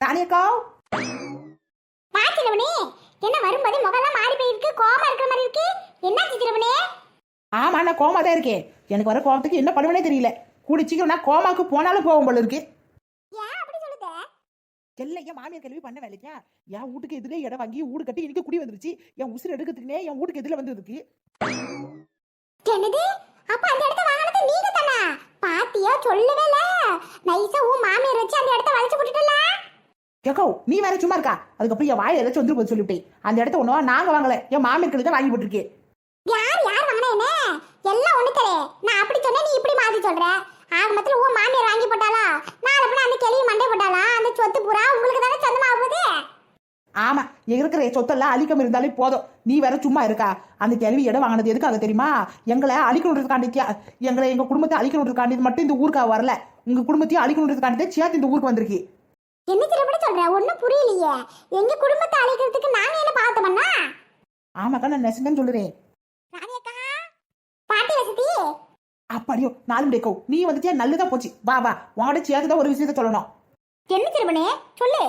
ராணியக்கா பாத்திரவனே என்ன வரும்போது முகம்லாம் மாறி போயிருக்கு கோவமா இருக்கிற மாதிரி இருக்கு? என்ன சித்திரவனே ஆமா நான் கோமா தான் இருக்கேன் எனக்கு வர கோவத்துக்கு என்ன பண்ணுவேனே தெரியல. கூடி சீக்கிரம் நான் கோமாக்கு போனாலும் போகும் போல இருக்கு. ஏன் அப்படி சொல்லுத? எல்லாம் என் மாமியார் கேள்வி பண்ண வேலைக்கா. என் வீட்டுக்கு எதிரே இடம் வாங்கி வீடு கட்டி இன்னைக்கு குடி வந்துருச்சு. என் உசுறு எடுக்கிறதுக்குனே என் வீட்டுக்கு எதிரில் வந்ததுக்கு என்னது அப்ப அந்த இடத்த வாங்கினது நீங்க தானா பாத்தியா சொல்லவே இல்ல நைஸா உன் மாமியார் வச்சு அந்த இடத்த வளைச்சு போட்டுட்டல கேக்கோ நீ வேற சும்மா இருக்கா? அதுக்கப்புறம் என் வாய் ஏதாச்சும் வந்துரு போது சொல்லிவிட்டேன். அந்த இடத்த ஒன்றுவா நாங்க வாங்கல. என் மாமியார் கேள்வி தான் வாங்கி போட்டிருக்கேன் யார் யார் வாங்கினா என்ன? எல்லாம் ஒண்ணு தரே நான் அப்படி சொன்னேன் நீ இப்படி மாத்தி சொல்ற. ஆக மொத்தம் உன் மாமியார் வாங்கி போட்டாளா? நாளை பின்ன அந்த கிளவி மண்டை போட்டாளா? அந்த சொத்து பூரா உங்களுக்கு தானே சொந்தமாக போகுது ஆமா இருக்கிற சொத்தெல்லாம் அழிக்காம இருந்தாலே போதும். நீ வேற சும்மா இருக்கா? அந்த கேள்வி இடம் வாங்கினது எதுக்காக தெரியுமா? எங்களை அழிக்கணுன்றதுக்காண்டி எங்களை எங்க குடும்பத்தை அழிக்கணுன்றதுக்காண்டி மட்டும் இந்த ஊருக்காக வரல. உங்க குடும்பத்தையும் அழிக்கணுன்றதுக்காண்டி தான் சேர்த்து இந்த ஊருக்கு வந்திருக்கு. என்ன திருப்படி சொல்ற? ஒண்ணும் புரியலையே. எங்க குடும்பத்தை அழைக்கிறதுக்கு நாங்க என்ன பார்த்தோம்னா ஆமாக்கா நான் நெசங்கன்னு சொல்லுறேன். ராணியக்கா பாட்டி வசதி அப்படியோ நாலு டேக்கோ. நீ வந்துட்டியா? நல்லதா போச்சு. வா வா. சேர்த்து தான் ஒரு விஷயத்த சொல்லணும். என்ன திருமணே? சொல்லு.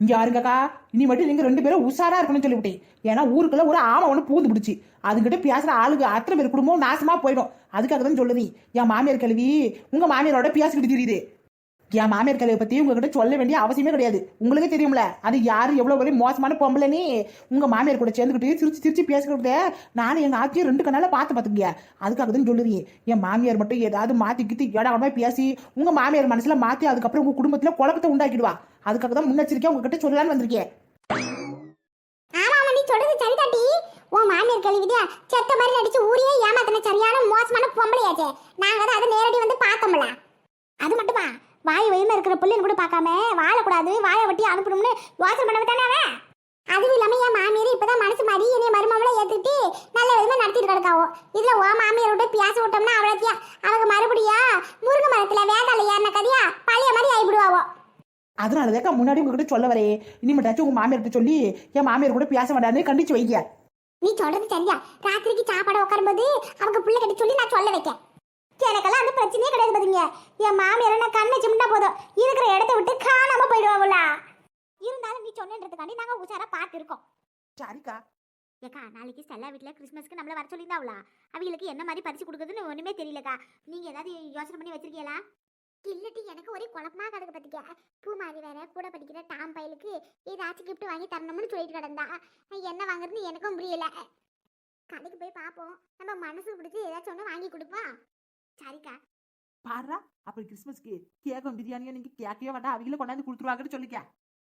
இங்க யாருங்கக்கா? இனி மட்டும் நீங்க ரெண்டு பேரும் உஷாரா இருக்கணும்னு சொல்லிவிட்டேன். ஏன்னா ஊருக்குள்ள ஒரு ஆமை ஒன்று பூந்து பிடிச்சி. அதுகிட்ட பேசுற ஆளுங்க அத்தனை பேர் குடும்பம் நாசமா போயிடும். அதுக்காக தான் சொல்லுறேன். என் மாமியார் கல்வி உங்க மாமியாரோட பேசிக்கிட்டு தெரியுது. என் மாமியார் கல்வியை பத்தி உங்ககிட்ட சொல்ல வேண்டிய அவசியமே கிடையாது. உங்களுக்கே தெரியும்ல அது யாரு எவ்வளவு பெரிய மோசமான பொம்பளைனே உங்க மாமியார் கூட சேர்ந்துக்கிட்டு சிரிச்சு சிரிச்சு பேசிக்கிட்டு நானும் எங்க ஆச்சியும் ரெண்டு கண்ணால பார்த்து பார்த்துங்க அதுக்காக தான் சொல்லுறீங்க என் மாமியார் மட்டும் ஏதாவது மாத்திக்கிட்டு இடமா பேசி உங்க மாமியார் மனசுல மாத்தி அதுக்கப்புறம் உங்க குடும்பத்துல குழப்பத்தை உண்டாக்கிடுவா. அதுக்காக தான் முன்னெச்சரிக்கையா உங்ககிட்ட சொல்லலாம்னு வந்திருக்கேன். ஆமா நீ உன் மாமியார் கழுவிதியா செத்த மாதிரி நடிச்சு ஊரையே ஏமாத்தின சரியான மோசமான பொம்பளையாச்சே. நாங்க தான் அதை நேரடி வந்து பார்த்தோம்ல. அது மட்டுமா? வாய் வயிறுல இருக்கிற புள்ளைன்னு கூட பார்க்காம வாழக்கூடாது வாயை வட்டி அனுப்பணும்னு யோசனை பண்ண தானே அவன்? அதுவும் இல்லாம என் மாமியார் இப்பதான் மனசு மாறி என்னைய மருமகளை ஏத்துக்கிட்டு நல்ல விதமா நடத்திட்டு கிடக்காவோ. இதுல ஓ மாமியார் விட்டு பேச விட்டோம்னா அவ்வளோத்தியா அவங்க மறுபடியா முருங்கை மரத்துல வேதாள ஏறின கதையா பழைய மாதிரி ஆயிடுவாவோ அதனாலதான் முன்னாடி உங்ககிட்ட சொல்ல வரே இனிமேட்டாச்சும் உங்க மாமியார்கிட்ட சொல்லி என் மாமியார் கூட பேச வேண்டாம்னு கண்டிச்சு வைங்க. நீ சொல்றது சரியா? ராத்திரிக்கு சாப்பாடு உட்காரும்போது அவங்க புள்ள கிட்ட சொல்லி நான் சொல்ல வைக்க எனக்கெல்லாம் அந்த பிரச்சனையே கிடையாது பாத்தீங்க. என் மாமியார் நான் கண்ணை சிம்னா போதும். இருக்கிற இடத்த விட்டு காணாம போயிடுவாங்கள இருந்தாலும் நீ சொன்னன்றதுக்காண்டி நாங்க உஷாரா பார்த்து இருக்கோம் சரிக்கா. ஏக்கா நாளைக்கு ஸ்டெல்லா வீட்டில் கிறிஸ்மஸ்க்கு நம்மள வர சொல்லியிருந்தாவளா? அவங்களுக்கு என்ன மாதிரி பரிசு கொடுக்குறதுன்னு ஒண்ணுமே தெரியலக்கா. நீங்க ஏதாவது யோசனை பண்ணி வச்சிருக்கீங்களா? இல்லட்டி எனக்கு ஒரே குழப்பமா கிடக்கு பத்திக்க. பூமாரி வேற கூட படிக்கிற டாம் பயலுக்கு ஏதாச்சும் gift வாங்கி தரணும்னு சொல்லிட்டு கிடந்தா என்ன வாங்குறதுன்னு எனக்கும் புரியல. கடைக்கு போய் பார்ப்போம் நம்ம மனசு பிடிச்சி ஏதாச்சும் ஒன்று வாங்கி கொடுப்போம். சரிக்கா. பாருடா அப்படி கிறிஸ்மஸ்க்கு கேக்கும் பிரியாணியும் நீங்க கேட்கவே வேண்டாம். அவங்களே கொண்டாந்து கொடுத்துருவாங்கன்னு சொல்லிக்க.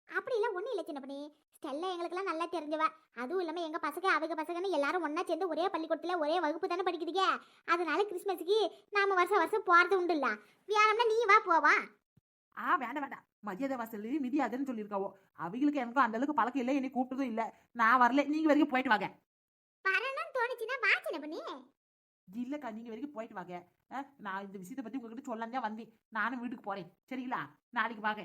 அப்படிலாம் ஒன்றும் இல்லை சின்ன பண்ணி ஸ்டெல்லா எங்களுக்கெல்லாம் நல்லா தெரிஞ்சவ. அதுவும் இல்லாமல் எங்கள் பசங்க அவங்க பசங்கன்னு எல்லாரும் ஒன்றா சேர்ந்து ஒரே பள்ளிக்கூடத்தில் ஒரே வகுப்பு தானே படிக்குதுங்க. அதனால கிறிஸ்மஸுக்கு நாம வருஷம் வருஷம் போகிறது உண்டு இல்லை. வேணும்னா நீ வா போவா ஆ வேண்டாம் வேண்டாம். மரியாதை வாசல் மிதியாதுன்னு சொல்லியிருக்காவோ. அவங்களுக்கு எனக்கும் அந்த அளவுக்கு பழக்கம் இல்லை என்னை கூப்பிட்டதும் இல்லை. நான் வரல. நீங்க வரைக்கும் போயிட்டு வாங்க. வரணும்னு தோணுச்சுன்னா வா சின்ன பண்ணி இல்லக்கா நீங்க வரைக்கும் போயிட்டு வாங்க. நான் இந்த விஷயத்தை பத்தி உங்ககிட்ட சொல்லலாம் வந்தேன். நானும் வீட்டுக்கு போறேன். சரிங்களா? நாளைக்கு வாங்க.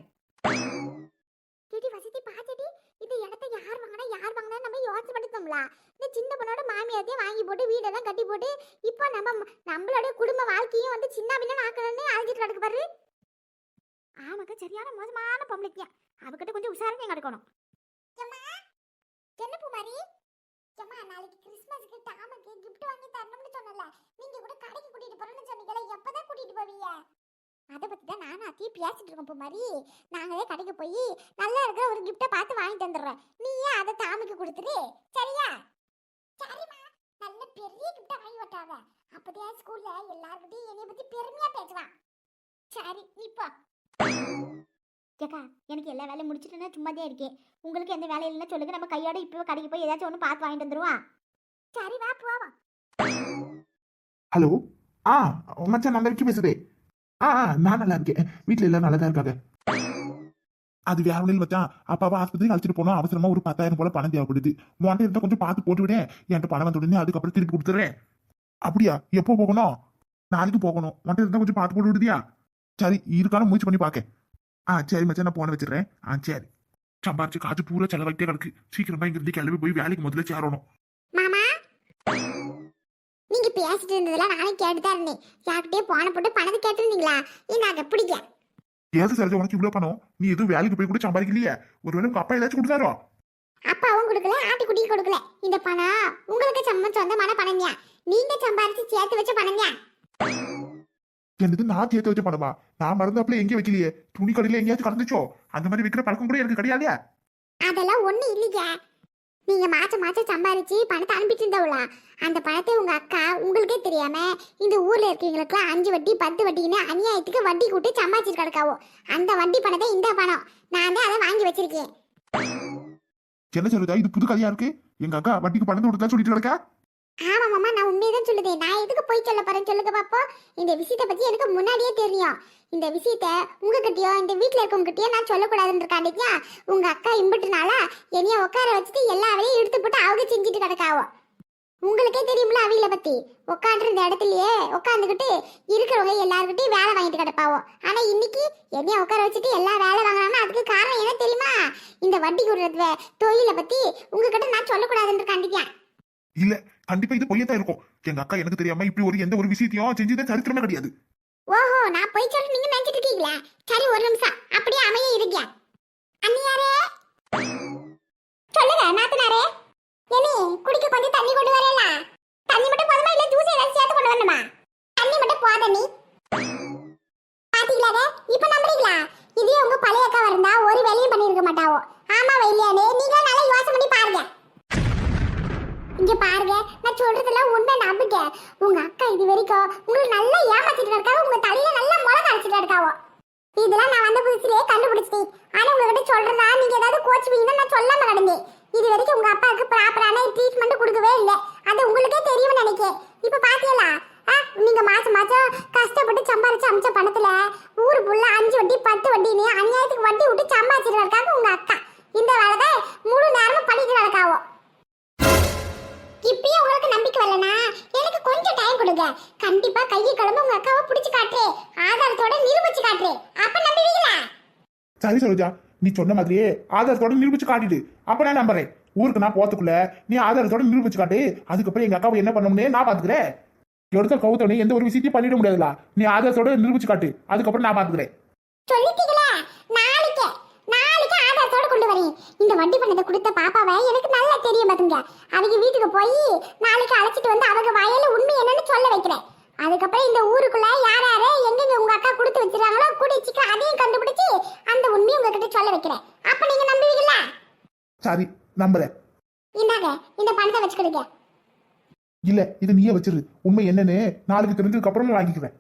கேட்டி வசதி பாச்சடி இந்த இடத்த யார் வாங்கினா யார் வாங்கினா நம்ம யோசிச்சு பண்ணிட்டோம்ல இந்த சின்ன பொண்ணோட மாமியாத்தையும் வாங்கி போட்டு வீடெல்லாம் கட்டி போட்டு இப்போ நம்ம நம்மளோட குடும்ப வாழ்க்கையும் வந்து சின்ன பின்ன ஆக்கணும்னு அழைச்சிட்டு கிடக்கு பாரு. ஆமாக்கா சரியான மோசமான பொம்பளைக்கியா அவகிட்ட கொஞ்சம் உஷாரணையும் கிடக்கணும். என்ன பூமாரி ஏமா நாளைக்கு கிறிஸ்மஸ்க்கு டாமுக்கு கிஃப்ட் வாங்கி தரணும்னு சொன்னல நீங்க கூட கடைக்கு கூட்டிட்டு போறேன்னு சொன்னீங்களே எப்பதான் கூட்டிட்டு போவீங்க? அதை பத்தி தான் நானும் அத்தையும் பேசிட்டு இருக்கோம் பூமாரி. நாங்களே கடைக்கு போய் நல்லா இருக்கிற ஒரு கிஃப்ட்டை பார்த்து வாங்கி தந்துடுறோம். நீயே அதை தாமிக்கு கொடுத்துரு. சரியா? சரிம்மா. நல்ல பெரிய கிஃப்ட்டை வாங்கி விட்டாங்க அப்பதான் ஸ்கூல்ல எல்லார்கிட்டயும் என்னைய பத்தி பெருமையா பேசுவான் சரி இப்போ ஏக்கா எனக்கு எல்லா வேலையும் முடிச்சிட்டுனா சும்மாதே இருக்கேன் உங்களுக்கு எந்த வேலை இல்லைன்னா சொல்லுங்க. நம்ம கையோட இப்போ கடைக்கு போய் ஏதாச்சும் ஒன்று பார்த்து வாங்கிட்டு வந்துருவா. சரி வா போவா ஹலோ? ஆ மச்சான் நான் விக்கி பேசுதே. ஆ ஆ, நான் நல்லா இருக்கேன். வீட்டில் எல்லாரும் நல்லா தான் இருக்காங்க. அது வேற ஒன்றும் மச்சான். அப்பாவை ஆஸ்பத்திரிக்கு அழைச்சிட்டு போனோம் அவசரமா ஒரு பத்தாயிரம் போல பணம் தேவைப்படுது. உன்கிட்ட இருந்தால் கொஞ்சம் பார்த்து போட்டு விடேன் என்கிட்ட பணம் வந்த உடனே அதுக்கப்புறம் திருப்பி கொடுத்துறேன். அப்படியா? எப்போ போகணும்? நாளைக்கு போகணும். உன்கிட்ட இருந்தால் கொஞ்சம் பார்த்து போட்டு விடுதியா? சரி இருக்கான முயற்சி பண்ணி பார்க்க ஆ சரி மச்சான் நான் போன வச்சிடுறேன். ஆ சரி. சம்பாரிச்சு காசு பூரா செலவாயிட்டே கிடக்கு. சீக்கிரமா இங்கிருந்து கிளம்பி போய் வேலைக்கு முதல்ல சேரணும். மாமா? நீங்க பேசிட்டு இருந்ததெல்லாம் நானே கேட்டுதான் இருந்தேன். யார்கிட்டயே போன போட்டு பணத்தை கேட்டிருந்தீங்களா? இந்தாங்க பிடிக்க ஏது சரோஜா உனக்கு இவ்வளவு பணம்? நீ எதுவும் வேலைக்கு போய் கூட சம்பாதிக்கலையே? ஒருவேளை உங்க அப்பா ஏதாச்சும் கொடுத்தாரோ? அப்பாவும் கொடுக்கல ஆட்டுக்குட்டி கொடுக்கல. இந்த பணம் உங்களுக்கு சம்ம சொந்தமான பணம்யா? நீங்க சம்பாரிச்சு சேர்த்து வச்ச பணம்யா? என்னது நான் சேர்த்து வச்ச பணமா நான் மறந்தாப்புல எங்கேயும் வைக்கலையே. துணி கடையில எங்கேயாச்சும் கடந்துச்சோ அந்த மாதிரி விற்கிற பழக்கம் கூட எனக்கு கிடையாதே. அதெல்லாம் ஒண்ணு இல்லைங்க. நீங்க மாசம் மாசம் சம்பாரிச்சு பணத்தை அனுப்பிட்டு இருந்தவளா? அந்த பணத்தை உங்க அக்கா உங்களுக்கே தெரியாம இந்த ஊர்ல இருக்கவங்களுக்குலாம் அஞ்சு வட்டி பத்து வட்டின்னு அநியாயத்துக்கு வட்டி கூட்டி சம்பாதிச்சிட்டு கிடக்காவோ அந்த வட்டி பணத்தை இந்த பணம். நான் தான் அதை வாங்கி வச்சிருக்கேன். என்ன சரோஜா இது புது கதையா இருக்கு? எங்க அக்கா வட்டிக்கு பணத்தை கொடுத்தா சொல்லிட்டு கிடக்கா? ஆமா மாமா நான் உண்மையதான் சொல்லுதேன். நான் எதுக்கு போய் சொல்ல போறேன்னு சொல்லுங்க பாப்போம். இந்த விஷயத்தை பத்தி எனக்கு முன்னாடியே தெரியும். இந்த விஷயத்த உங்ககிட்டயோ இந்த வீட்டுல இருக்கவங்ககிட்டயோ நான் சொல்லக்கூடாதுன்னு இருக்காண்டியா உங்க அக்கா இம்பிட்டுனால என்னைய உட்கார வச்சுட்டு எல்லா வேலையும் எடுத்து போட்டு அவங்க செஞ்சுட்டு கிடக்காவோ? உங்களுக்கே தெரியும்ல அவியில பத்தி. உட்காந்துருந்த இடத்துலயே உட்காந்துக்கிட்டு இருக்கிறவங்க எல்லாருக்கிட்டையும் வேலை வாங்கிட்டு கிடப்பாவோ? ஆனா இன்னைக்கு என்னைய உட்கார வச்சுட்டு எல்லா வேலை வாங்கினாங்கன்னா அதுக்கு காரணம் என்ன தெரியுமா? இந்த வட்டி கொடுறது தொழிலை பத்தி உங்ககிட்ட நான் சொல்லக்கூடாதுன்னு இல்ல கண்டிப்பா இது பொய்யத்தான் இருக்கும். எங்க அக்கா எனக்கு தெரியாம இப்படி ஒரு எந்த ஒரு விஷயத்தையும் செஞ்சதே சரித்திரமே கிடையாது. ஓஹோ நான் போய் சொல்ல நீங்க நினைச்சிட்டு இருக்கீங்களா? சரி ஒரு நிமிஷம். அப்படியே அமைய இருக்க அண்ணியாரே. சொல்லுங்க நாத்தனாரே. என்னி குடிக்க கொஞ்சம் தண்ணி கொண்டு வரேன் தண்ணி மட்டும் போதுமா இல்ல ஜூஸ் ஏதாவது சேர்த்து கொண்டு வரணுமா தண்ணி மட்டும் போத நீ பாத்தீங்களா இப்ப நம்புறீங்களா இதே உங்க பழைய அக்கா இருந்தா ஒரு வேலையும் பண்ணிருக்க மாட்டாவோ ஆமா வைலியானே நீங்க நல்லா யோசனை பண்ணி பாருங்க இங்க பாருங்க நான் சொல்றதெல்லாம் உண்மை நம்புங்க உங்க அக்கா இது வரைக்கும் உங்களை நல்லா ஏமாத்திட்டு இருக்காங்க உங்க தலையில நல்லா முளக அரைச்சிட்டு இருக்காவோ இதெல்லாம் நான் வந்த புதுசுலயே கண்டுபிடிச்சிட்டேன் ஆனா உங்ககிட்ட சொல்றதா நீங்க ஏதாவது கோச்சுவீங்கன்னா நான் சொல்லாம கிடந்தேன் இது வரைக்கும் உங்க அப்பாவுக்கு ப்ராப்பரான ட்ரீட்மெண்ட் கொடுக்கவே இல்லை. அது உங்களுக்கே தெரியும்னு நினைக்கிறேன் இப்ப பாத்தீங்களா ஆ, நீங்க மாசம் மாசம் கஷ்டப்பட்டு சம்பாரிச்சு அமிச்ச பணத்துல ஊர் புள்ள அஞ்சு வட்டி பத்து வட்டின்னு அநியாயத்துக்கு வட்டி விட்டு சம்பாதிச்சிட்டு இருக்காங்க உங்க அக்கா. இந்த வேலை தான் முழு நேரமும் பண்ணிட்டு நடக்காவோ? இப்பயே உங்களுக்கு நம்பிக்கை வரலனா? எனக்கு கொஞ்சம் டைம் கொடுங்க. கண்டிப்பா கையை கிளம்ப உங்க அக்காவை பிடிச்சு காட்டுறேன். ஆதாரத்தோட நிரூபிச்சு காட்டுறேன். அப்ப நம்புவீங்களா? சரி சரோஜா. நீ சொன்ன மாதிரியே ஆதாரத்தோட நிரூபிச்சு காட்டிடு. அப்ப நான் நம்புறேன். ஊருக்கு நான் போறதுக்குள்ள நீ ஆதாரத்தோட நிரூபிச்சு காட்டு. அதுக்கப்புறம் எங்க அக்காவை என்ன பண்ணணும்னே நான் பாத்துக்கிறேன். எடுத்த கவுத்தோடனே எந்த ஒரு விஷயத்தையும் பண்ணிட முடியாதுல நீ ஆதாரத்தோட நிரூபிச்சு காட்டு. அதுக்கப்புறம் நான் பாத்துக்கிறேன். சொல்லிட்டீங்களா? நாளைக்கு. நாளைக்கு ஆதாரத்தோட கொண்டு வரேன். இந்த வண்டி பணத்தை கொடுத்த பாப்பாவை எனக்கு நல்லா தெரியும் பாத்துங்க. அவங்க வீட்டுக்கு போய் நாளைக்கு அழைச்சிட்டு வந்து அவங்க வயல உண்மை என்னன்னு சொல்ல வைக்கிறேன். அதுக்கப்புறம் இந்த ஊருக்குள்ள யார் யாரு எங்கெங்க உங்க அக்கா கொடுத்து வச்சிருக்காங்களோ கூடி சீக்கிரம் அதையும் கண்டுபிடிச்சு அந்த உண்மையை உங்ககிட்ட சொல்ல வைக்கிறேன். அப்ப நீங்க நம்புவீங்களா? சரி. நம்புறேன். இந்தாங்க இந்த பணத்தை வச்சுக்கிடுங்க. இல்ல இதை நீயே வச்சிரு. உண்மை என்னன்னு நாளைக்கு தெரிஞ்சதுக்கு அப்புறம் நான் வாங்கிக்குவேன்.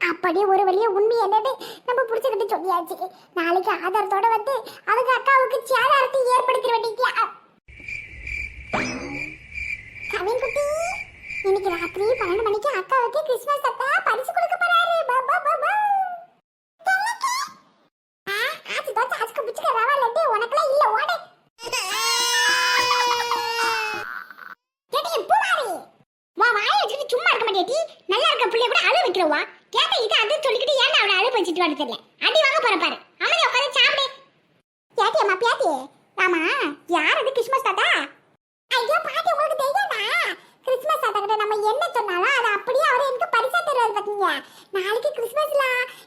அப்படியே ஒரு வழியா உண்மை என்னன்னு நம்ம புடிச்சுக்கிட்டு சொல்லியாச்சு. நாளைக்கு ஆதாரத்தோட வந்து அவங்க அக்காவுக்கு சேதாரத்தை ஏற்படுத்திட வேண்டியா கவின் குட்டி இன்னைக்கு ராத்திரி பன்னெண்டு மணிக்கு அக்காவுக்கு கிறிஸ்மஸ் அக்கா பரிசு கொடுக்க போறாரு பா, பா, பா, பா. தென்னக்கு. ஆ, ஆச்சு தோச்சு ஆச்சுக்கு பிச்சுக்க ரவா லட்டு உனக்குலாம் இல்ல ஓடு கேட்டி பூமாரி வா வாயை வச்சுட்டு சும்மா இருக்க மாட்டேடி நல்லா இருக்க பிள்ளைய கூட அழு வைக்கிறவா கேட்ட இது அது சொல்லிக்கிட்டு ஏன் அவளை அழு வச்சுட்டு வந்து தெரியல அடி வாங்க போற பாரு அமைதி உட்காந்து சாப்பிடு பேட்டி அம்மா பேட்டி ஆமா யார் அது கிறிஸ்மஸ் தாத்தா ஐயோ பாட்டி உங்களுக்கு தெரியாதா கிறிஸ்மஸ் தாத்தா கிட்ட நம்ம என்ன சொன்னாலும் அதை அப்படியே அவர் எனக்கு பரிசா தருவாரு பாத்தீங்க நாளைக்கு கிறிஸ்மஸ்ல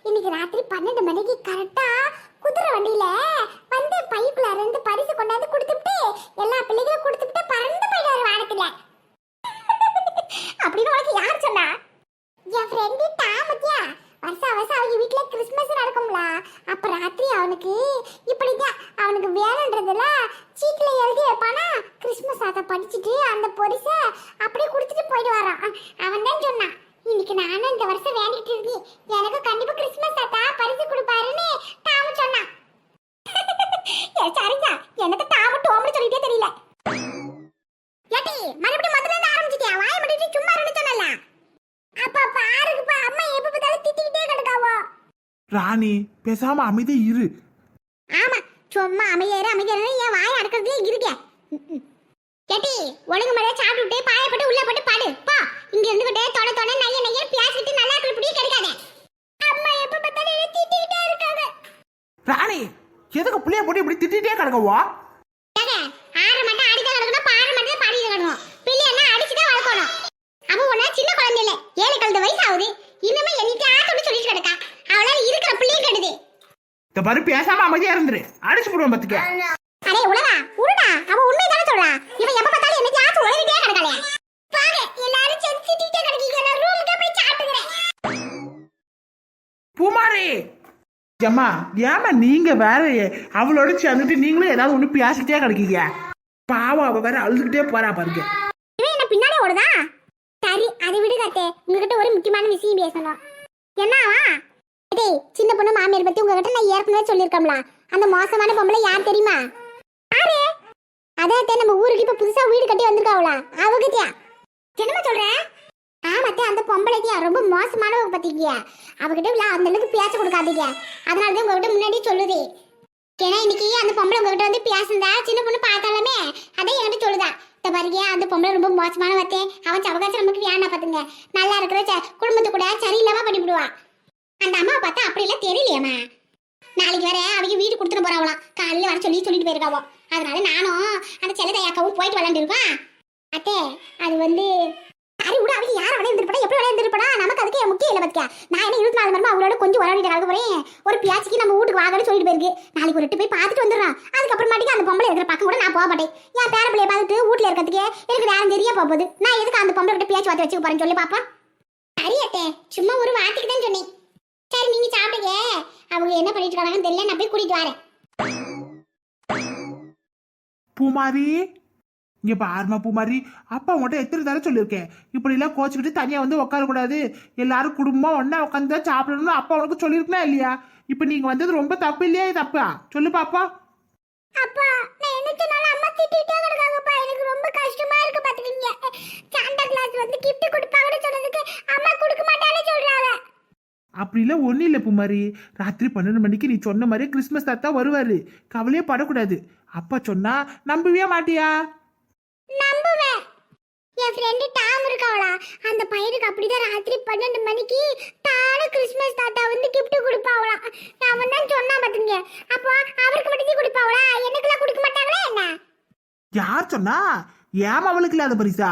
இன்னைக்கு ராத்திரி பன்னெண்டு மணிக்கு கரெக்டா குதிரை வண்டியில வந்து பைக்குள்ள இருந்து பரிசு கொண்டாந்து கொடுத்துட்டு எல்லா பிள்ளைகளும் கொடுத்துட்டு பறந்து போயிடுவாரு வானத்துல. அப்படின்னு உனக்கு யார் சொன்னா? என் ஃப்ரெண்டு தாமத்தியா வருஷா வருஷம் அவங்க வீட்டில் கிறிஸ்மஸ் நடக்கும்ல. அப்ப ராத்திரி அவனுக்கு இப்படிதான் அவனுக்கு வேணுன்றதுல சீட்ல எழுதி வைப்பானா? கிறிஸ்மஸ் அதை படிச்சுட்டு அந்த பொரிசை அப்படியே கொடுத்துட்டு போயிட்டு வரான் அவன் தான் சொன்னான். இன்னைக்கு நானும் இந்த வருஷம் வேண்டிட்டு இருக்கேன். எனக்கு கண்டிப்பா கிறிஸ்மஸ் தாத்தா பரிசு கொடுப்பாருன்னு தாம சொன்னான் ஏ, சரிதா எனக்கு தாம டோம்னு சொல்லிட்டே தெரியல. ஏட்டி மறுபடியும் முதல்ல இருந்து ஆரம்பிச்சிட்டியா? வாய முடிட்டு சும்மா இருந்து சொன்னல அப்ப பாருக்குப்பா அம்மா எப்ப பார்த்தாலும் திட்டிக்கிட்டே கிடக்காவோ. ராணி பேசாம அமைதி இரு. ஆமா சும்மா அமைதியாரு அமைதியாரு என் வாய் அடக்கிறதுலே இருக்கே கேட்டி ஒழுங்கு முறையா சாப்பிட்டு பாயப்பட்டு உள்ள போட்டு பாடு. இங்க இருந்துகிட்டே தொட தொட நைய நைய பேசிட்டு நல்லா இருக்கிறபடியே கிடைக்காத. அம்மா எப்ப பார்த்தாலும் என்னை திட்டிக்கிட்டே இருக்காங்க. ராணி எதுக்கு புள்ளைய போட்டு இப்படி திட்டிகிட்டே கிடக்கவா? ஆறு மட்டும் அடிக்க கிடக்கணும் பாரு மட்டும் பாடிட்டு கிடக்கணும். பிள்ளை என்ன அடிச்சுதான் வளர்க்கணும். அவ ஒன்னா சின்ன குழந்தை இல்ல ஏழு கழுத வயசு ஆகுது இன்னுமே என்கிட்ட ஆட்டோன்னு சொல்லிட்டு கிடக்கா. அவளால இருக்கிற பிள்ளை இந்த பாரு பேசாம அமைதியா இருந்துரு. அடிச்சு போடுவோம் பத்துக்க அடே உலகா ஏம்மா ஏமா நீங்க வேற அவளோட சேர்ந்துட்டு நீங்களும் ஏதாவது ஒண்ணு பேசிக்கிட்டே கிடைக்கீங்க. பாவம் அவ வேற அழுதுகிட்டே போறா பாருங்க. இவன் என்ன பின்னாடி ஓடுதா? சரி அதை விடு கத்தே உங்ககிட்ட ஒரு முக்கியமான விஷயம் பேசணும். என்னவா டேய் சின்ன பொண்ணு மாமியார் பத்தி உங்ககிட்ட நான் ஏற்கனவே சொல்லியிருக்கோம்ல. அந்த மோசமான பொம்பளை யார் தெரியுமா? யாரு? அதான் நம்ம ஊருக்கு இப்ப புதுசா வீடு கட்டி வந்திருக்காவளா? அவகிட்டயா? என்னமா சொல்றேன் ஆமாத்தே அந்த பொம்பளைக்கியா ரொம்ப மோசமானவங்க பத்திக்கியா அவகிட்ட இல்ல அந்த அளவுக்கு பேச கொடுக்காதீங்க. அதனால தான் உங்ககிட்ட முன்னாடியே சொல்லுது. ஏன்னா இன்னைக்கு அந்த பொம்பளை உங்ககிட்ட வந்து பேசுந்தா சின்ன பொண்ணு பார்த்தாலுமே அதான் என்கிட்ட சொல்லுதா. இந்த பாருங்க அந்த பொம்பளை ரொம்ப மோசமான வத்தே அவன் சவகாசம் நமக்கு வேணாம் பார்த்துங்க. நல்லா இருக்கிற குடும்பத்து கூட சரியில்லாம பண்ணிவிடுவா. அந்த அம்மாவை பார்த்தா அப்படி எல்லாம் தெரியலையாம்மா. நாளைக்கு வேற அவங்க வீடு கொடுத்துட்டு போறாங்களாம். காலையில் வர சொல்லி சொல்லிட்டு போயிருக்காவோ. அதனால நானும் அந்த செல்லதையாக்காவும் போயிட்டு விளாண்டு அத்தே அது வந்து சரி விட அவங்க யாரை விளையாண்டு எப்படி விளையாண்டு நமக்கு அதுக்கு முக்கியம் இல்லை பத்தியா? நான் என்ன இருபத்தி நாலு மணி அவங்களோட கொஞ்சம் விளையாடிட்டு கலக்க போறேன். ஒரு பியாச்சிக்கு நம்ம வீட்டுக்கு வாங்கன்னு சொல்லிட்டு போயிருக்கு. நாளைக்கு ஒரு எட்டு போய் பார்த்துட்டு வந்துடுறான் அதுக்கப்புறமாட்டிக்கு அந்த பொம்பளை இருக்கிற பக்கம் கூட நான் போக மாட்டேன். என் பேர பிள்ளைய பார்த்துட்டு வீட்டுல இருக்கிறதுக்கே எனக்கு நேரம் தெரிய போகுது. நான் எதுக்கு அந்த பொம்பளை கிட்ட பேச்சு வார்த்தை வச்சுக்க போறேன்னு சொல்லி பாப்பா. சரி சும்மா ஒரு வார்த்தைக்கு தான் சொன்னேன். சரி நீங்க சாப்பிடுங்க. அவங்க என்ன பண்ணிட்டு இருக்காங்கன்னு தெரியல நான் போய் கூட்டிட்டு வரேன். பூமாரி இங்க பாருமா பூமாரி அப்பா உன்கிட்ட எத்தனை தடவை சொல்லியிருக்கேன்? இப்படி எல்லாம் கோச்சுக்கிட்டு தனியா வந்து உட்கார கூடாது எல்லாரும் குடும்பமா ஒண்ணா உட்காந்து தான் சாப்பிடணும்னு அப்பா உனக்கு சொல்லியிருக்கா இல்லையா? இப்ப நீங்க வந்தது ரொம்ப தப்பு இல்லையா இது தப்பா சொல்லு பாப்பா. அப்பா நான் என்ன சொன்னாலும் அம்மா திட்டிட்டே கிடக்காங்கப்பா. எனக்கு ரொம்ப கஷ்டமா இருக்கு பாத்துக்கீங்க. சாண்டா கிளாஸ் வந்து gift கொடுப்பாங்கன்னு சொன்னதுக்கு அம்மா கொடுக்க மாட்டான்னு சொல்றாங்க. அப்படிலாம் ஒன்றும் இல்லை பூமாரி. ராத்திரி பன்னெண்டு மணிக்கு நீ சொன்ன மாதிரி கிறிஸ்மஸ் தாத்தா வருவாரு. கவலையே படக்கூடாது. அப்பா சொன்னா நம்பவே மாட்டியா? என் ஃப்ரெண்டு டாம் இருக்காவளா அந்த பையனுக்கு அப்படிதான் ராத்திரி பன்னெண்டு மணிக்கு தானே கிறிஸ்மஸ் தாத்தா வந்து gift கொடுப்பாவளா. அவன் தான் சொன்னா பாத்துங்க. அப்போ அவருக்கு மட்டும் கொடுப்பாவளா? எனக்குலாம் கொடுக்க மாட்டாங்களா என்ன? யார் சொன்னா? ஏன் அவளுக்கு இல்லாத பரிசா?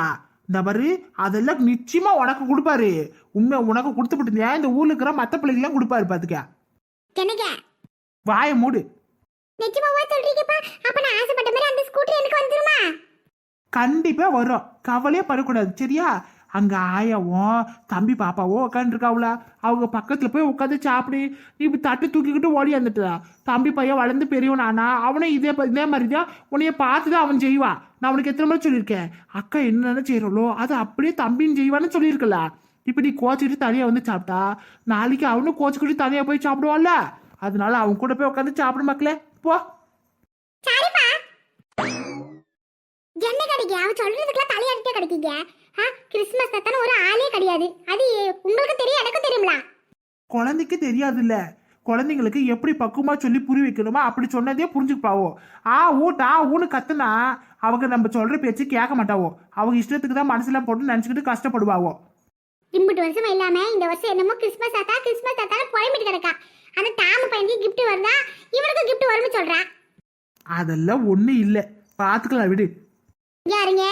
இந்த பாரு அதெல்லாம் நிச்சயமா உனக்கு கொடுப்பாரு. உண்மை உனக்கு கொடுத்துட்டு இந்த ஊர்ல இருக்கிற மத்த பிள்ளைங்களாம் கொடுப்பாரு பாத்துக்க. எனக்கு வாயை மூடு. நிச்சயமாவா சொல்றீங்கப்பா? அப்ப நான் ஆசைப்பட்ட மாதிரி அந்த ஸ்கூட்டர் எனக்கு வந்துருமா? கண்டிப்பா வரும் கவலையே படக்கூடாது. சரியா? அங்க ஆயாவும் தம்பி பாப்பாவும் உட்காந்துருக்காவுல அவங்க பக்கத்துல போய் உட்காந்து சாப்பிடு. இப்படி தட்டு தூக்கிக்கிட்டு ஓடி வந்துட்டா. தம்பி பையன் வளர்ந்து பெரியவன் ஆனா அவனும் இதே இதே மாதிரி தான் உன்னைய பார்த்து தான் அவன் செய்வான் நான் அவனுக்கு எத்தனை முறை சொல்லியிருக்கேன்? அக்கா என்னென்ன செய்யறோளோ அது அப்படியே தம்பின்னு செய்வான்னு சொல்லியிருக்கல. இப்படி நீ கோச்சிக்கிட்டு தனியா வந்து சாப்பிட்டா நாளைக்கு அவனும் கோச்சிக்கிட்டு தனியா போய் சாப்பிடுவான்ல அதனால அவன் கூட போய் உட்காந்து சாப்பிடு மக்களே. போ. சரிப்பா. அவன் சொல்றதுக்குலாம் தலையாடிட்டே கிடைக்கீங்க. ஆ கிறிஸ்மஸ் தாத்தான ஒரு ஆளே கிடையாது. அது உங்களுக்கு தெரியும் எனக்கும் தெரியும்ல. குழந்தைக்கு தெரியாதுல்ல. குழந்தைங்களுக்கு எப்படி பக்குவமா சொல்லி புரிய வைக்கணுமோ அப்படி சொன்னதே புரிஞ்சுப்பாவோ. ஆ ஊட்டா ஊன்னு கத்துனா அவங்க நம்ம சொல்ற பேச்சு கேட்க மாட்டாவோ. அவங்க இஷ்டத்துக்கு தான் மனசுல போட்டு நினைச்சுக்கிட்டு கஷ்டப்படுவாவோ. இம்புட்டு வருஷம் இல்லாம இந்த வருஷம் என்னமோ கிறிஸ்மஸ் தாத்தா கிறிஸ்மஸ் தாத்தா புலம்பிட்டு கிடக்கா. அந்த டாம பையனுக்கு gift வருதா? இவனுக்கு gift வரும்னு சொல்றா. அதெல்லாம் ஒண்ணு இல்ல. பாத்துக்கலாம் விடு. யாருங்க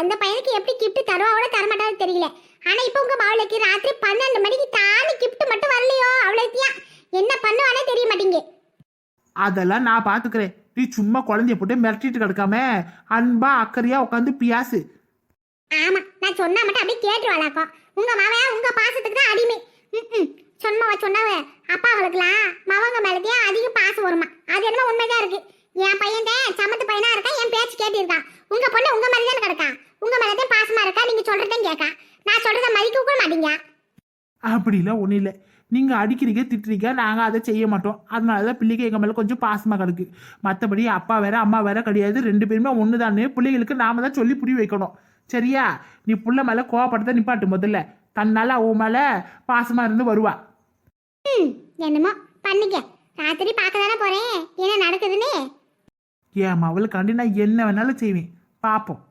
அந்த பையனுக்கு எப்படி gift தருவாவோட தரமாட்டான்னு தெரியல. ஆனா இப்போ உங்க மாவளுக்கு ராத்திரி பன்னெண்டு மணிக்கு தானே gift மட்டும் வரலையோ? அவ்வளோத்தியா என்ன பண்ணுவானே தெரிய மாட்டேங்க அதெல்லாம் நான் பாத்துக்கிறேன். நீ சும்மா குழந்தைய போட்டு மிரட்டிட்டு கிடக்காம அன்பா அக்கறையா உட்காந்து பியாசு. ஆமா நான் சொன்னா மட்டும் அப்படியே கேட்டுருவாளாக்கோ. உங்க மாவன் உங்க பாசத்துக்கு தான் அடிமை. சொன்னவ சொன்னவ. அப்பா அவளுக்குலாம் மவங்க மேலதே அதிக பாசம் வருமா. அது என்னமோ உண்மைதான் இருக்கு. என் பையன் தான் சமத்து பையனா இருக்கா? என் பேச்சு கேட்டிருக்கான் உங்க பொண்ணு உங்க மேல தானே கிடக்கா? உங்க மேலதான் பாசமா இருக்கா? நீங்க சொல்றதையும் கேட்கா நான் சொல்றத மதிக்க கூட மாட்டீங்க. அப்படிலாம் ஒன்றும் இல்லை. நீங்கள் அடிக்கிறீங்க திட்டுறீங்க நாங்கள் அதை செய்ய மாட்டோம். அதனால தான் பிள்ளைக்கு எங்கள் மேலே கொஞ்சம் பாசமாக கிடக்கு. மற்றபடி அப்பா வேற அம்மா வேற கிடையாது. ரெண்டு பேருமே ஒன்று தானே பிள்ளைகளுக்கு நாம தான் சொல்லி புரிய வைக்கணும். சரியா? நீ புள்ள மேலே கோவப்படுத்த நிப்பாட்டு முதல்ல. தன்னால அவன் மேலே பாசமாக இருந்து வருவா. என்னமோ பண்ணிக்க. ராத்திரி பார்க்க தானே போறேன். என்ன நடக்குதுன்னு? ஏன் அவளுக்காண்டி நான் என்ன வேணாலும் செய்வேன். பார்ப்போம்